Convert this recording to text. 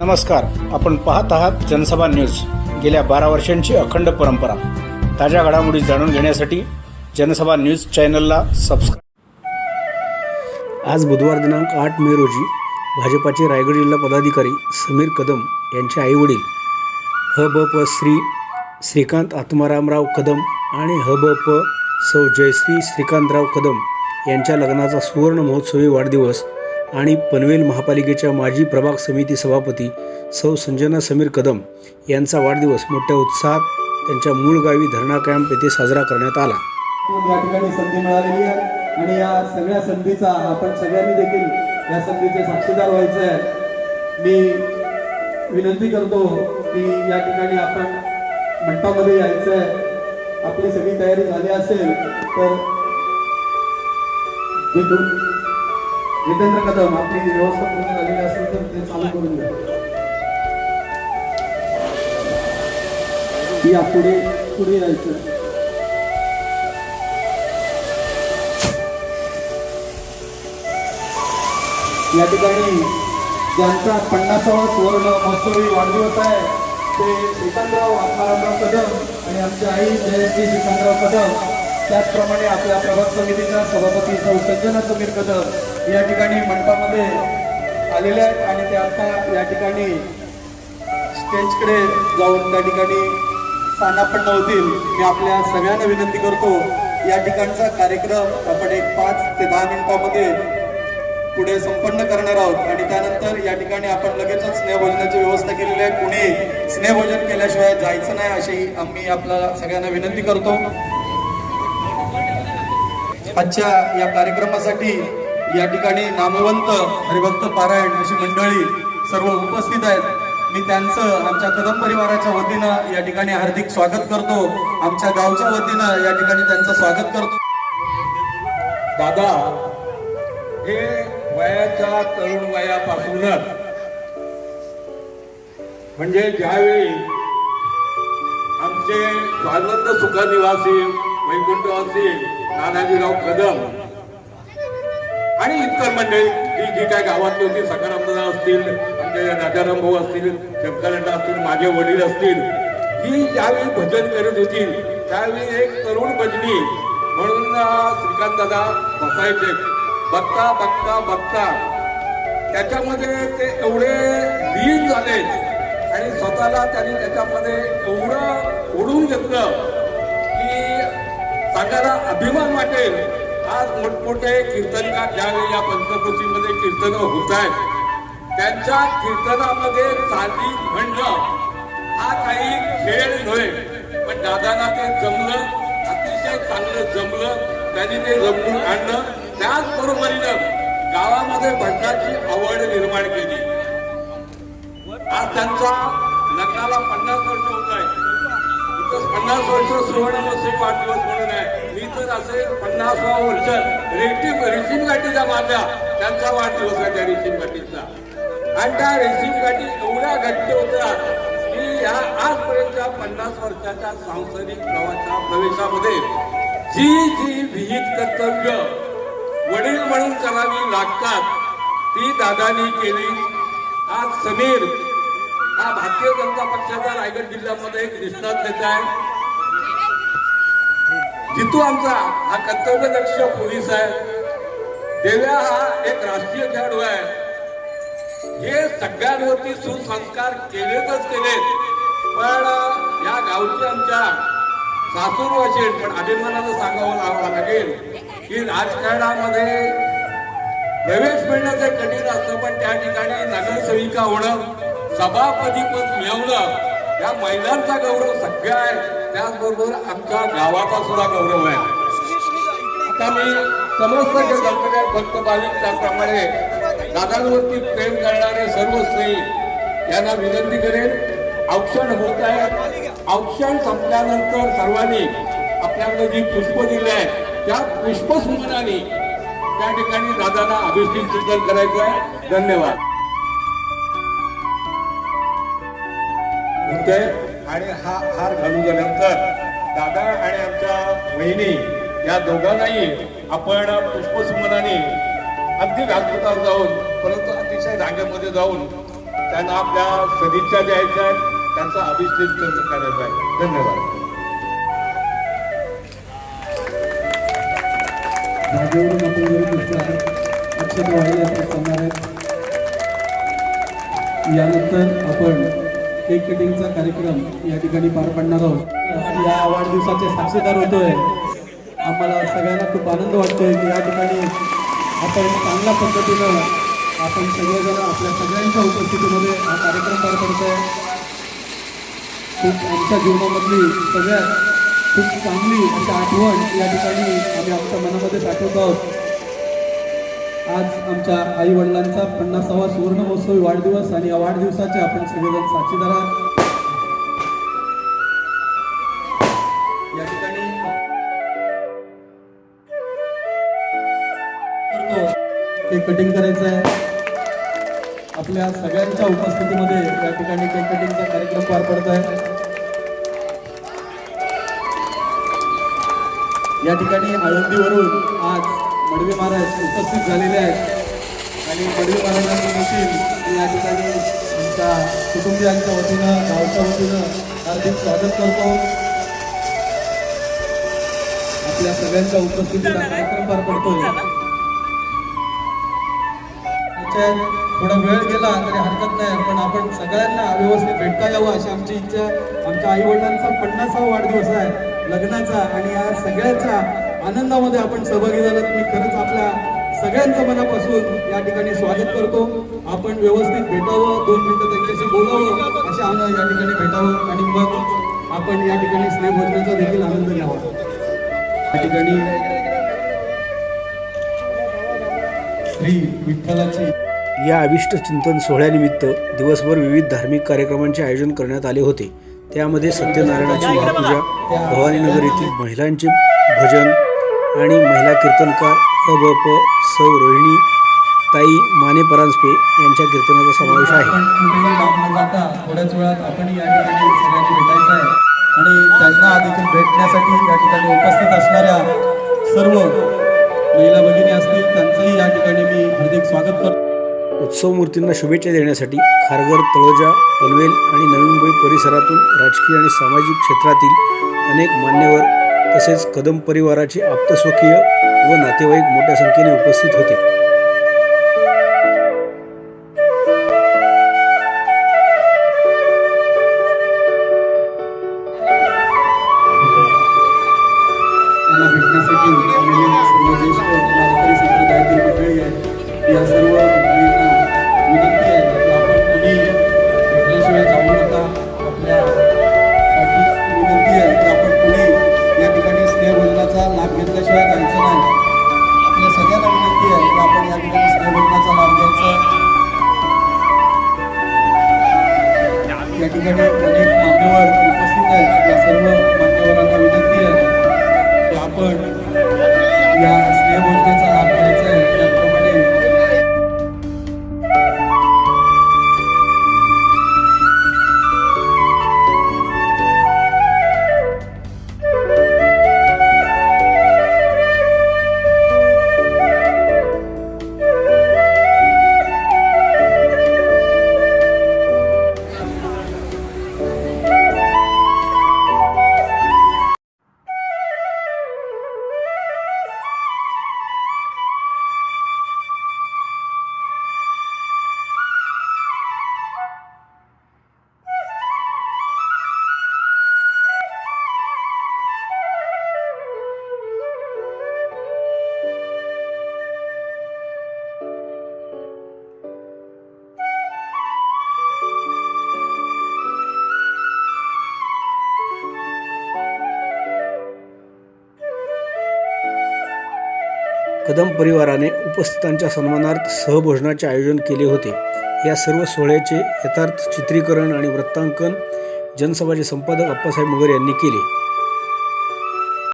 नमस्कार आपण पाहत आहात जनसभा न्यूज. गेल्या बारा वर्षांची अखंड परंपरा. ताज्या घडामोडी जाणून घेण्यासाठी जनसभा न्यूज चॅनलला सबस्क्राईब आज बुधवार दिनांक आठ मे रोजी भाजपाचे रायगड जिल्हा पदाधिकारी समीर कदम यांचे आईवडील ह ब प श्री श्रीकांत आत्मारामराव कदम आणि ह ब प सौ जयश्री श्रीकांतराव कदम यांच्या लग्नाचा सुवर्ण महोत्सवी वाढदिवस आणि पनवेल महापालिकेच्या माजी प्रभाग समिती सभापती सौ संजना समीर कदम यांचा वाढदिवस मोठ्या उत्साहात त्यांच्या मूळ गावी धरणा कॅम्प येथे साजरा करण्यात आला. या ठिकाणी संधी मिळालेली आहे. आणि या सगळ्या संधीचा आपण सगळ्यांनी देखील या संधीचे साक्षीदार व्हायचं आहे. मी विनंती करतो की या ठिकाणी आपण मंडपामध्ये यायचं आहे. आपली सगळी तयारी झाली असेल तर जितेंद्र कदम आपली व्यवस्था पूर्ण झालेली असेल तर ते चालू करून द्या. या पुढे पुढे यायचं. या ठिकाणी ज्यांचा पन्नासावा सुवर्ण महोत्सवी वाढदिवस आहे ते श्रीकांतराव आत्मारामराव कदम आणि आमच्या आई जयश्री श्रीकांतराव कदम त्याचप्रमाणे आपल्या प्रभाग समितीच्या सभापती सौ सज्जना समीर कदम या ठिकाणी मंडपामध्ये आलेले आहेत आणि ते आता या ठिकाणी स्टेजकडे जाऊन त्या ठिकाणी स्थानापन्न होतील. मी आपल्या सगळ्यांना विनंती करतो या ठिकाणचा कार्यक्रम आपण एक पाच ते दहा मिनिटामध्ये पुढे संपन्न करणार आहोत. आणि त्यानंतर या ठिकाणी आपण लगेचच स्नेहभोजनाची व्यवस्था केलेली आहे. कुणी स्नेहभोजन केल्याशिवाय जायचं नाही अशी आम्ही आपल्याला सगळ्यांना विनंती करतो. आजच्या या कार्यक्रमासाठी या ठिकाणी नामवंत हरिभक्त पारायण अशी मंडळी सर्व उपस्थित आहेत. मी त्यांचं आमच्या कदम परिवाराच्या वतीनं या ठिकाणी हार्दिक स्वागत करतो. आमच्या गावच्या वतीनं या ठिकाणी त्यांचं स्वागत करतो. दादा हे वयाच्या तरुण वयापासूनच. म्हणजे ज्यावेळी आमचे स्वानंद सुखनिवासी वैकुंठवासी नानाजीराव कदम आणि इतर मंडळी जी जी काय गावातली होती सकाराम असतील आमचे राजाराम भाऊ असतील शंकरंडा असतील माझे वडील असतील ही ज्यावेळी भजन करत होती त्यावेळी एक तरुण भजनी म्हणून श्रीकांत दादा बसायचे. बघता बघता बघता. त्याच्यामध्ये ते एवढे लीन झाले आणि स्वतःला त्यांनी त्याच्यामध्ये एवढं ओढून घेतलं की सांगायला अभिमान वाटेल. आज मोठमोठे कीर्तनकार ज्यावेळी या पंचकृषीमध्ये कीर्तन होत आहेत त्यांच्या कीर्तनामध्ये चाली म्हणणं हा काही खेळ नव्हे पण दादांना ते जमलं अतिशय चांगलं जमलं त्यांनी ते जमून आणलं. त्याचबरोबरीनं गावामध्ये भटकाची आवड निर्माण केली. आज त्यांचा लग्नाला पन्नास वर्ष होत आहे पन्नास वर्ष सुवर्ण महोत्सवी वाढदिवस म्हणून आहे. मी तर असे पन्नासवा वर्ष. रेशीम रेशीम गाठीचा मारल्या त्यांचा वाढदिवस आहे त्या रेशीम गाठीचा. आणि त्या रेशीम गाठी एवढ्या घट्ट होत्या की या आजपर्यंतच्या पन्नास वर्षाच्या सांसारिक प्रवासा प्रवेशामध्ये जी जी विहित कर्तव्य वडील म्हणून करावी लागतात ती दादानी केली. आज समीर हा भारतीय जनता पक्षाचा रायगड जिल्ह्यामध्ये एक निष्णात नेता आहे. जितू आमचा हा कर्तव्यदक्ष पोलीस आहे. देव्या हा एक राष्ट्रीय खेळाडू आहे. हे सगळ्यांवरती सुसंस्कार केलेतच केलेत. पण या गावचे आमच्या सासूर वाचेल पण अभिमानाचं सांगावं लावावं लागेल की राजकारणामध्ये प्रवेश मिळण्याचं कठीण असतं पण त्या ठिकाणी नगरसेविका होणं सभापती पद मिळवणं या महिलांचा गौरव सगळ्या आहे त्याचबरोबर आमच्या गावाचा सुद्धा गौरव आहे. आता मी समस्त जे गणपती भक्त भाविक त्याप्रमाणे दादांवरती प्रेम करणारे सर्व स्त्री यांना विनंती करेन. औक्षण होत आहे. औक्षण संपल्यानंतर सर्वांनी आपल्याकडे जी पुष्प दिले आहेत त्या पुष्पसुमनाने त्या ठिकाणी दादांना अभिषेक चिंतन करायचं आहे. धन्यवाद. आणि हा हार घालून झाल्यानंतर दादा आणि आमच्या वहिनी या दोघांनाही आपण पुष्पसुमनाने अगदी व्यासपीठावर जाऊन परंतु अतिशय रांगेमध्ये जाऊन त्यांना आपल्या सदिच्छा द्यायच्या आहेत. त्यांचा अभिषेक करायचा आहे. धन्यवाद. जागेवरून वाढले आहेत. यानंतर आपण केक कटिंगचा कार्यक्रम या ठिकाणी पार पाडणार आहोत. या वाढदिवसाचे साक्षीदार होतोय. आम्हाला सगळ्यांना खूप आनंद वाटतोय की या ठिकाणी आपण चांगल्या पद्धतीनं आपण सगळेजण आपल्या सगळ्यांच्या उपस्थितीमध्ये हा कार्यक्रम पार पडतोय. खूप आमच्या जीवनामधली सगळ्यात खूप चांगली अशी आठवण या ठिकाणी आम्ही आमच्या मनामध्ये साठवत आहोत. आज आमच्या आई वडिलांचा पन्नासावा सुवर्ण महोत्सवी वाढदिवस आणि या वाढदिवसाचे आपण सगळेजण साक्षीदार आहात. या ठिकाणी केक कटिंग करायचं आहे. आपल्या सगळ्यांच्या उपस्थितीमध्ये या ठिकाणी केक कटिंगचा कार्यक्रम पार पडत आहे. या ठिकाणी आळंदीवरून आज मडवी महाराज उपस्थित झालेले आहेत. आणि मडवी महाराजांनी देखील या ठिकाणी आमच्या कुटुंबियांच्या वतीनं गावच्या वतीनं हार्दिक स्वागत करतो. आपल्या सगळ्यांच्या उपस्थितीत कार्यक्रम पार पडतो त्याच्यात थोडा वेळ गेला तरी हरकत नाही पण आपण सगळ्यांना व्यवस्थित भेटता यावं अशी आमची इच्छा आमच्या आई वडिलांचा पन्नासावा वाढदिवस आहे. लग्नाचा आणि या सगळ्याच्या आनंदामध्ये आपण सहभागी झालात मी खरंच आपल्या सगळ्यांचं मनापासून या ठिकाणी स्वागत करतो. आपण व्यवस्थित भेटावं दोन मिनिटं त्यांच्याशी बोलावं अशा आम्हाला या ठिकाणी भेटावं आणि मग आपण या ठिकाणी स्नेहभोजनाचा देखील आनंद घ्यावा. या ठिकाणी श्री विठ्ठलाची या अविष्ट चिंतन सोहळ्यानिमित्त दिवसभर विविध धार्मिक कार्यक्रमांचे आयोजन करण्यात आले होते. त्यामध्ये सत्यनारायणाची महापूजा भवानीनगर येथील महिलांचे भजन आणि महिला कीर्तनकार अ ब प सौ रोहिणी ताई माने परांजपे यांच्या कीर्तनाचा समावेश आहे. जाता थोड्याच वेळात आपण या ठिकाणी सगळ्यांनी भेटायचं आहे आणि त्यांना देखील भेटण्यासाठी या ठिकाणी उपस्थित असणाऱ्या सर्व महिला भगिनी असतील त्यांचंही या ठिकाणी मी हार्दिक स्वागत करतो. उत्सव मूर्तींना शुभेच्छा देण्यासाठी खारघर तळोजा पनवेल आणि नवी मुंबई परिसरातून राजकीय आणि सामाजिक क्षेत्रातील अनेक मान्यवर तसेच कदम परिवाराचे आप्तस्वकीय व नातेवाईक मोठ्या संख्येने उपस्थित होते. या सर्व स्नेहभोजनाचा लाभ घेतल्याशिवाय जायचं नाही. आपल्या सगळ्यांना विनंती आहे की आपण या ठिकाणी स्नेहभोजनाचा लाभ घ्यायचा. या ठिकाणी अनेक मान्यवर उपस्थित आहेत. या सर्व कदम परिवाराने उपस्थितांच्या सन्मानार्थ सहभोजनाचे आयोजन केले होते. या सर्व सोहळ्याचे यथार्थ चित्रीकरण आणि वृत्तांकन जनसभाचे संपादक अप्पासाहेब मगर यांनी केले.